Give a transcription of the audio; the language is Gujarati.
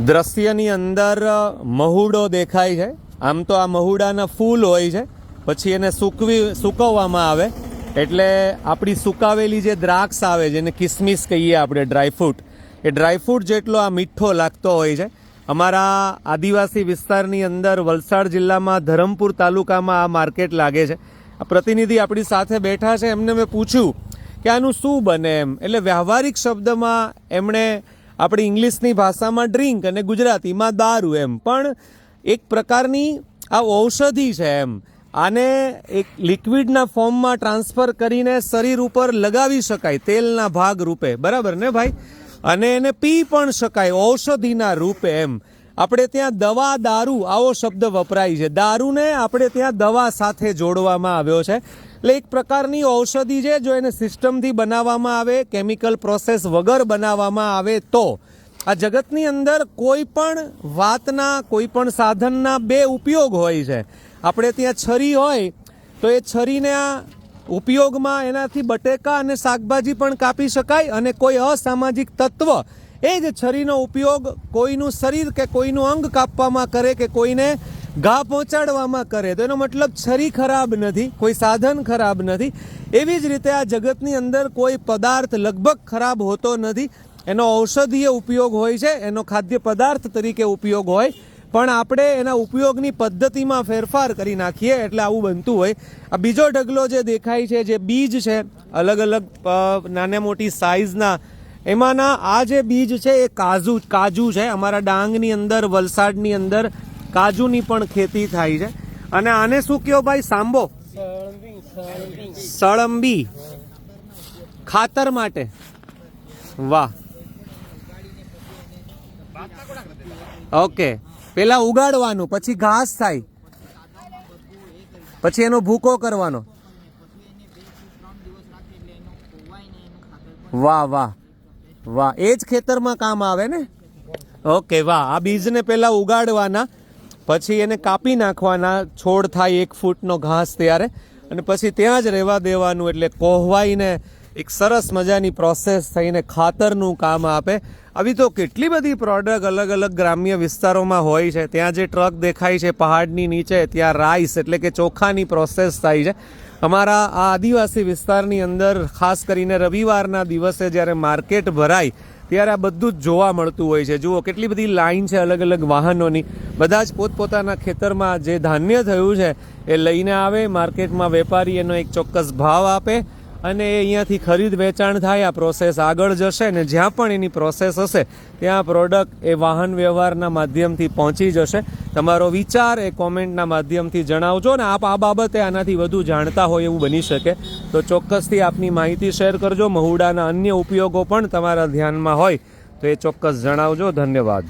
દ્રશ્યની અંદર મહુડો દેખાય છે. આમ તો આ મહુડાના ફૂલ હોય છે. પછી એને સૂકવી, સૂકવવામાં આવે. એટલે આપણી સુકાવેલી જે દ્રાક્ષ આવે, જેને કિસમિસ કહીએ આપણે ડ્રાયફ્રૂટ એ ડ્રાયફ્રૂટ જેટલો આ મીઠો લાગતો હોય છે. અમારા આદિવાસી વિસ્તારની અંદર વલસાડ જિલ્લામાં ધરમપુર તાલુકામાં આ માર્કેટ લાગે છે. આ પ્રતિનિધિ આપણી સાથે બેઠા છે. એમને મેં પૂછ્યું કે આનું શું બને એમ? એટલે વ્યવહારિક શબ્દમાં એમણે આપણી ઇંગ્લિશની ભાષામાં ડ્રિંક અને ગુજરાતીમાં દારૂ એમ. પણ એક પ્રકારની આ ઔષધિ છે એમ. આને એક લિક્વિડના ફોર્મમાં ટ્રાન્સફર કરીને શરીર ઉપર લગાવી શકાય તેલના ભાગ રૂપે. બરાબર ને ભાઈ? અને એને પી પણ શકાય ઔષધિના રૂપે એમ. આપણે ત્યાં દવા દારૂ આવો શબ્દ વપરાય છે. દારૂને આપણે ત્યાં દવા સાથે જોડવામાં આવ્યો છે. એટલે એક પ્રકારની ઔષધિ છે જો એને સિસ્ટમથી બનાવવામાં આવે, કેમિકલ પ્રોસેસ વગર બનાવવામાં આવે તો. આ જગતની અંદર કોઈ પણ વાતના, કોઈ પણ સાધનના બે ઉપયોગ હોય છે. આપણે ત્યાં છરી હોય, તો એ છરીને આ ઉપયોગમાં એનાથી બટેકા અને શાકભાજી પણ કાપી શકાય અને કોઈ અસામાજિક તત્વ એ જ છરીનો ઉપયોગ કોઈનું શરીર કે કોઈનું અંગ કાપવામાં કરે કે કોઈને ઘા પહોંચાડવામાં કરે. તો એનો મતલબ છરી ખરાબ નથી, કોઈ સાધન ખરાબ નથી. એવી જ રીતે આ જગતની અંદર કોઈ પદાર્થ લગભગ ખરાબ હોતો નથી. એનો ઔષધીય ઉપયોગ હોય છે, એનો ખાદ્ય પદાર્થ તરીકે ઉપયોગ હોય. પણ આપણે એના ઉપયોગની પદ્ધતિમાં ફેરફાર કરી નાખીએ એટલે આવું બનતું હોય. આ બીજો ઢગલો જે દેખાય છે, જે બીજ છે, અલગ અલગ નાના મોટી સાઇઝના એમાંના આ જે બીજ છે, એ કાજુ કાજુ છે. અમારા ડાંગની અંદર, વલસાડની અંદર કાજુની પણ ખેતી થાય છે. અને આને શું કહો ભાઈ? સાંબો? સળંબી. ખાતર માટે. વાહ. ઓકે. પેલા ઉગાડવાનું, પછી ઘાસ થાય. પછી એનો ભૂકો કરવાનો. વાહ વાહ. વાહ. એ જ ખેતરમાં કામ આવે ને? ઓકે, વાહ. આ બીજને પેલા ઉગાડવાના. પછી એને કાપી નાખવાના, છોડ થાય એક ફૂટનો ઘાસ ત્યારે, અને પછી ત્યાં જ રહેવા દેવાનું એટલે કોહવાઈને એક સરસ મજાની પ્રોસેસ થઈને ખાતરનું કામ આપે. આવી તો કેટલી બધી પ્રોડક્ટ અલગ અલગ ગ્રામ્ય વિસ્તારોમાં હોય છે. ત્યાં જે ટ્રક દેખાય છે પહાડની નીચે, ત્યાં રાઈસ એટલે કે ચોખાની પ્રોસેસ થાય છે. અમારા આ આદિવાસી વિસ્તારની અંદર ખાસ કરીને રવિવારના દિવસે જ્યારે માર્કેટ ભરાય ત્યારે આ બધું જ જોવા મળતું હોય છે. જુઓ, કેટલી બધી લાઈન છે અલગ અલગ વાહનોની. બધા જ પોતપોતાના ખેતરમાં જે ધાન્ય થયું છે એ લઈને આવે, માર્કેટમાં વેપારી એનો એક ચોક્કસ ભાવ આપે અને એ અહીંયાથી ખરીદ વેચાણ થાય, આ પ્રોસેસ આગળ જશે ને જ્યાં પણ એની પ્રોસેસ હશે, ત્યાં પ્રોડક્ટ એ વાહન વ્યવહારના માધ્યમથી પહોંચી જશે. તમારો વિચાર એ કોમેન્ટના માધ્યમથી જણાવજો ને આપ આ બાબતે આનાથી વધુ જાણતા હોય એવું બની શકે. તો ચોક્કસથી આપની માહિતી શેર કરજો. મહુડાના અન્ય ઉપયોગો પણ તમારા ધ્યાનમાં હોય તો એ ચોક્કસ જણાવજો. ધન્યવાદ.